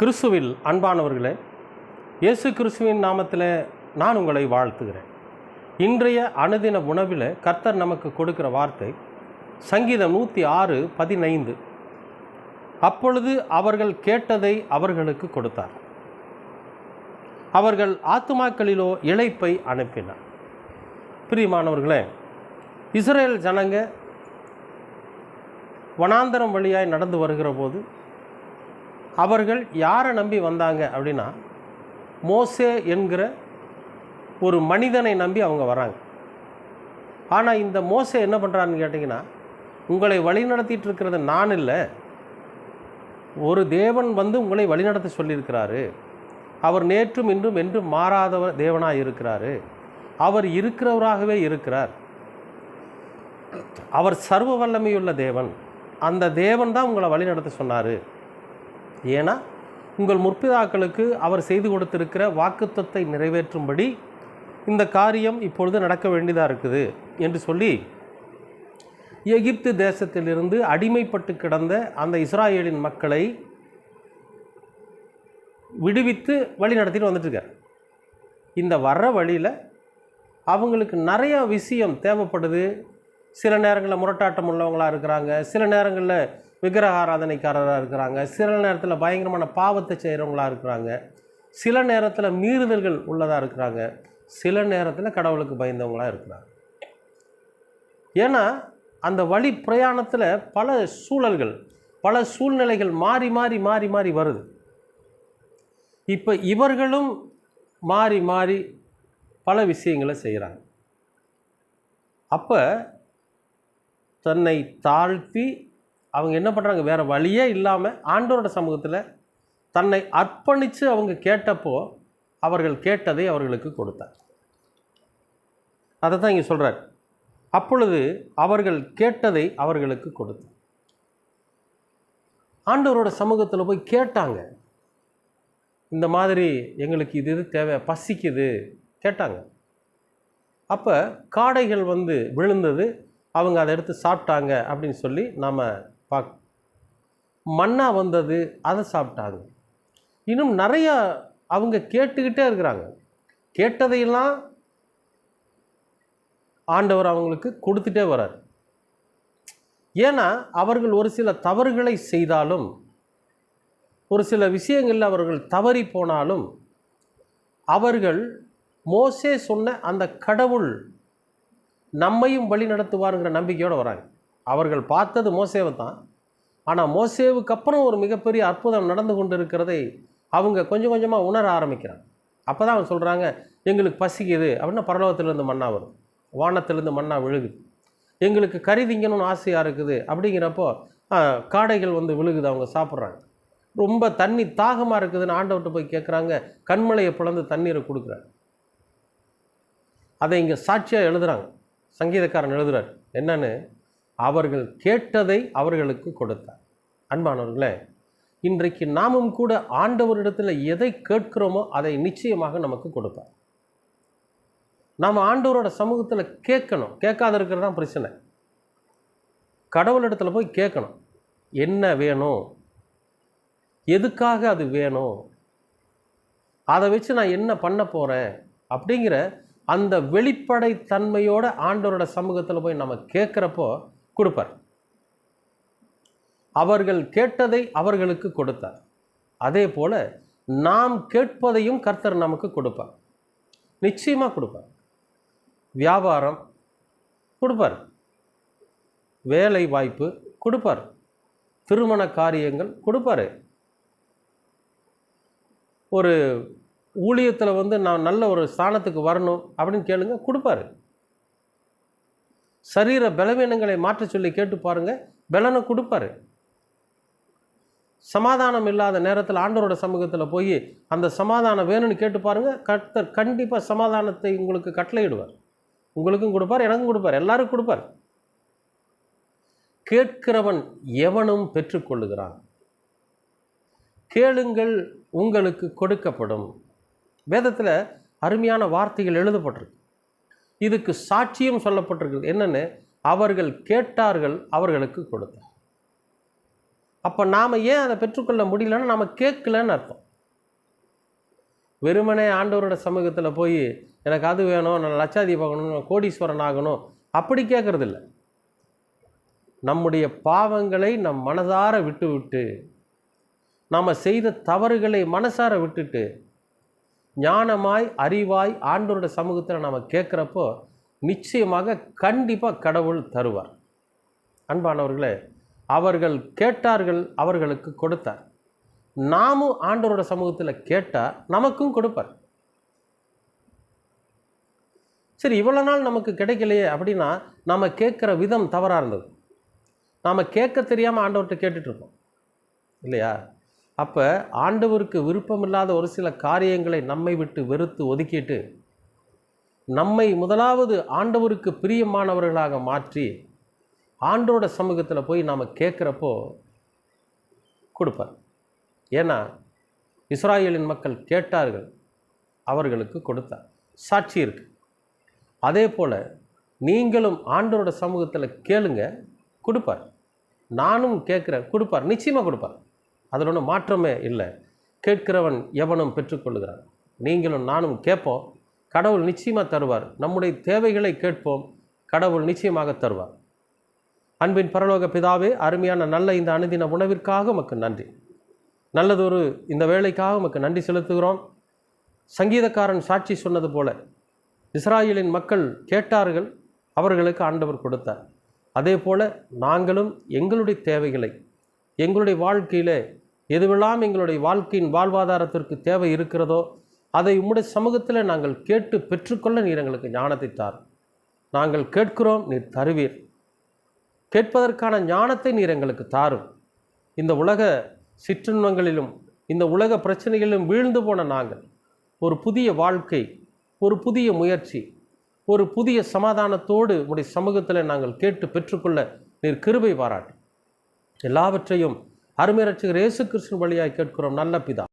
கிறிஸ்துவில் அன்பானவர்களே இயேசு கிறிஸ்துவின் நாமத்தில் நான் உங்களை வாழ்த்துகிறேன். இன்றைய அனுதின உணவில் கர்த்தர் நமக்கு கொடுக்கிற வார்த்தை சங்கீதம் நூற்றி ஆறு பதினைந்து. அப்பொழுது அவர்கள் கேட்டதை அவர்களுக்கு கொடுத்தார். அவர்கள் ஆத்துமாக்களிலோ இழைப்பை அனுப்பினார். பிரியமானவர்களே இஸ்ரேல் ஜனங்க வனாந்தரம் வழியாய் நடந்து வருகிற போது அவர்கள் யாரை நம்பி வந்தாங்க அப்படின்னா மோசே என்கிற ஒரு மனிதனை நம்பி அவங்க வராங்க. ஆனால் இந்த மோசை என்ன பண்ணுறான்னு கேட்டிங்கன்னா உங்களை வழிநடத்திட்டு இருக்கிறது நான் இல்லை. ஒரு தேவன் வந்து உங்களை வழிநடத்த சொல்லியிருக்கிறாரு. அவர் நேற்றும் இன்றும் என்றும் மாறாதவர் தேவனாக இருக்கிறாரு. அவர் இருக்கிறவராகவே இருக்கிறார். அவர் சர்வ வல்லமையுள்ள தேவன். அந்த தேவன் தான் உங்களை வழிநடத்த சொன்னார். ஏன்னா உங்கள் முற்பிதாக்களுக்கு அவர் செய்து கொடுத்திருக்கிற வாக்குத்தத்தை நிறைவேற்றும்படி இந்த காரியம் இப்பொழுது நடக்க வேண்டியதாக இருக்குது என்று சொல்லி எகிப்து தேசத்திலிருந்து அடிமைப்பட்டு கிடந்த அந்த இஸ்ராயேலின் மக்களை விடுவித்து வழி நடத்திட்டு வந்துட்டுருக்கார். இந்த வர்ற வழியில் அவங்களுக்கு நிறையா விஷயம் தேவைப்படுது. சில நேரங்களில் முரட்டாட்டம் உள்ளவங்களாக இருக்கிறாங்க. சில நேரங்களில் விக்கிரகாராதனைக்காரராக இருக்கிறாங்க. சில நேரத்தில் பயங்கரமான பாவத்தை செய்கிறவங்களா இருக்கிறாங்க. சில நேரத்தில் மீறுதல்கள் உள்ளதாக இருக்கிறாங்க. சில நேரத்தில் கடவுளுக்கு பயந்தவங்களாக இருக்கிறாங்க. ஏன்னா அந்த வழி பிரயாணத்தில் பல சூழல்கள் பல சூழ்நிலைகள் மாறி மாறி மாறி மாறி வருது. இப்போ இவர்களும் மாறி மாறி பல விஷயங்களை செய்கிறாங்க அப்போ தன்னை தாழ்த்தி அவங்க என்ன பண்ணுறாங்க வேறு வழியே இல்லாமல் ஆண்டோரோட சமூகத்தில் தன்னை அர்ப்பணித்து அவங்க கேட்டப்போ அவர்கள் கேட்டதை அவர்களுக்கு கொடுத்தார். அதை தான் இங்கே சொல்கிறார் அப்பொழுது அவர்கள் கேட்டதை அவர்களுக்கு கொடுத்தார். ஆண்டவரோட சமூகத்தில் போய் கேட்டாங்க. இந்த மாதிரி எங்களுக்கு இது இது தேவை? பசிக்குது. கேட்டாங்க. அப்போ காடைகள் வந்து விழுந்தது. அவங்க அதை எடுத்து சாப்பிட்டாங்க அப்படின்னு சொல்லி நாம் பாக் மண்ணா வந்தது அதை சாப்பிட்டாங்க. இன்னும் நிறையா அவங்க கேட்டுக்கிட்டே இருக்கிறாங்க. கேட்டதையெல்லாம் ஆண்டவர் அவங்களுக்கு கொடுத்துட்டே வரார் ஏன்னா அவர்கள் ஒரு சில தவறுகளை செய்தாலும் ஒரு சில விஷயங்களில் அவர்கள் தவறி போனாலும் அவர்கள் மோசே சொன்ன அந்த கடவுள் நம்மையும் வழி நடத்துவாருங்கிற நம்பிக்கையோடு வராங்க. அவர்கள் பார்த்தது மோசேவை தான். ஆனால் மோசேவுக்கு அப்புறம் ஒரு மிகப்பெரிய அற்புதம் நடந்து கொண்டு இருக்கிறதை அவங்க கொஞ்சம் கொஞ்சமாக உணர ஆரம்பிக்கிறாங்க. அப்போ தான் அவங்க சொல்கிறாங்க எங்களுக்கு பசிக்குது. அப்படின்னா பரலோகத்திலேருந்து மண்ணா வரும். வானத்திலேருந்து மண்ணா விழுகுது. எங்களுக்கு கறி திங்கணும்னு ஆசையாக இருக்குது. அப்படிங்கிறப்போ காடைகள் வந்து விழுகுது அவங்க சாப்பிட்றாங்க. ரொம்ப தண்ணி தாகமாக இருக்குதுன்னு ஆண்டவர்கிட்ட போய் கேட்குறாங்க கண்மலையை பிளந்து தண்ணீரை கொடுக்குறாங்க அதை இங்கே சாட்சியாக எழுதுகிறாங்க சங்கீதக்காரன் எழுதுகிறார் என்னன்னு? அவர்கள் கேட்டதை அவர்களுக்கு கொடுத்தார். அன்பானவர்களே இன்றைக்கு நாமும் கூட ஆண்டவரிடத்தில் எதை கேட்கிறோமோ அதை நிச்சயமாக நமக்கு கொடுப்பார். நாம் ஆண்டவரோட சமூகத்தில் கேட்கணும். கேட்காத இருக்கிறது தான் பிரச்சனை. கடவுளிடத்தில் போய் கேட்கணும். என்ன வேணும்? எதுக்காக அது வேணும்? அதை வச்சு நான் என்ன பண்ண போகிறேன் அப்படிங்கிற அந்த வெளிப்படை தன்மையோட ஆண்டவரோட சமூகத்தில் போய் நம்ம கேட்குறப்போ கொடுப்பார். அவர்கள் கேட்டதை அவர்களுக்கு கொடுத்தார். அதே போல நாம் கேட்பதையும் கர்த்தர் நமக்கு கொடுப்பார். நிச்சயமாக கொடுப்பார். வியாபாரம் கொடுப்பார். வேலை வாய்ப்பு கொடுப்பார். திருமண காரியங்கள் கொடுப்பாரு. ஒரு ஊழியத்தில் வந்து நான் நல்ல ஒரு ஸ்தானத்துக்கு வரணும் அப்படின்னு கேளுங்க கொடுப்பாரு. சரீர பலவீனங்களை மாற்ற சொல்லி கேட்டு பாருங்கள் பலனை கொடுப்பாரு. சமாதானம் இல்லாத நேரத்தில் ஆண்டவரோட சமூகத்தில் போய் அந்த சமாதானம் வேணும்னு கேட்டு பாருங்கள் கர்த்தர் கண்டிப்பாக சமாதானத்தை உங்களுக்கு கட்டளையிடுவார். உங்களுக்கும் கொடுப்பார் எனக்கும் கொடுப்பார் எல்லாருக்கும் கொடுப்பார். கேட்கிறவன் எவனும் பெற்றுக்கொள்ளுகிறான். கேளுங்கள் உங்களுக்கு கொடுக்கப்படும். வேதத்தில் அருமையான வார்த்தைகள் எழுதப்பட்டிருக்கு. இதுக்கு சாட்சியம் சொல்லப்பட்டிருக்கு என்னென்னு? அவர்கள் கேட்டார்கள் அவர்களுக்கு கொடுத்தார் அப்போ நாம் ஏன் அதை பெற்றுக்கொள்ள முடியலன்னா நம்ம கேட்கலன்னு அர்த்தம். வெறுமனே ஆண்டவரோட சமூகத்தில் போய் எனக்கு அது வேணும் நான் லட்சாதி பார்க்கணும் கோடீஸ்வரன் ஆகணும் அப்படி கேட்குறது இல்லை நம்முடைய பாவங்களை நம் மனதார விட்டு விட்டு நாம் செய்த தவறுகளை மனசார விட்டுட்டு ஞானமாய் அறிவாய் ஆண்டவரோட சமூகத்தில் நாம் கேட்குறப்போ நிச்சயமாக கண்டிப்பாக கடவுள் தருவார். அன்பானவர்களே அவர்கள் கேட்டார்கள் அவர்களுக்கு கொடுத்தார். நாமும் ஆண்டவரோட சமூகத்தில் கேட்டால் நமக்கும் கொடுப்பார். சரி இவ்வளோ நாள் நமக்கு கிடைக்கலையே அப்படின்னா நம்ம கேட்குற விதம் தவறாக இருந்தது. நாம் கேட்க தெரியாமல் ஆண்டவர்கிட்ட கேட்டுட்ருப்போம் இல்லையா? அப்போ ஆண்டவருக்கு விருப்பமில்லாத ஒரு சில காரியங்களை நம்மை விட்டு வெறுத்து ஒதுக்கிட்டு நம்மை முதலாவது ஆண்டவருக்கு பிரியமானவர்களாக மாற்றி ஆண்டோட சமூகத்தில் போய் நாம் கேட்குறப்போ கொடுப்பார். ஏன்னா இஸ்ராயலின் மக்கள் கேட்டார்கள் அவர்களுக்கு கொடுத்தார். சாட்சி இருக்கு. அதே போல் நீங்களும் ஆண்டோட சமூகத்தில் கேளுங்க கொடுப்பார். நானும் கேட்குறேன் கொடுப்பார். நிச்சயமாக கொடுப்பார். அதில் ஒன்றும் மாற்றமே இல்லை. கேட்கிறவன் எவனும் பெற்றுக்கொள்கிறான் நீங்களும் நானும் கேட்போம். கடவுள் நிச்சயமாக தருவார். நம்முடைய தேவைகளை கேட்போம். கடவுள் நிச்சயமாக தருவார். அன்பின் பரலோக பிதாவே அருமையான நல்ல இந்த அனுதின உணவிற்காக உமக்கு நன்றி. நல்லதொரு இந்த வேலைக்காக உமக்கு நன்றி செலுத்துகிறோம். சங்கீதக்காரன் சாட்சி சொன்னது போல இஸ்ராயலின் மக்கள் கேட்டார்கள் அவர்களுக்கு ஆண்டவர் கொடுத்தார். அதே போல் நாங்களும் எங்களுடைய தேவைகளை எங்களுடைய வாழ்க்கையில் எதுவெல்லாம் எங்களுடைய வாழ்க்கையின் வாழ்வாதாரத்திற்கு தேவை இருக்கிறதோ அதை உம்முடைய சமூகத்தில் நாங்கள் கேட்டு பெற்றுக்கொள்ள நீர் எங்களுக்கு ஞானத்தை தார் நாங்கள் கேட்கிறோம் நீர் தருவீர். கேட்பதற்கான ஞானத்தை நீர் எங்களுக்கு தாரும். இந்த உலக சிற்றின்பங்களிலும் இந்த உலக பிரச்சனைகளிலும் வீழ்ந்து போன நாங்கள் ஒரு புதிய வாழ்க்கை ஒரு புதிய முயற்சி ஒரு புதிய சமாதானத்தோடு உடைய சமூகத்தில் நாங்கள் கேட்டு பெற்றுக்கொள்ள நீர் கிருபை பாராட்டு. எல்லாவற்றையும் அருமை ரட்சகர் இயேசு கிருஷ்ணன் வழியாய் கேட்கிறோம். நல்ல பிதா.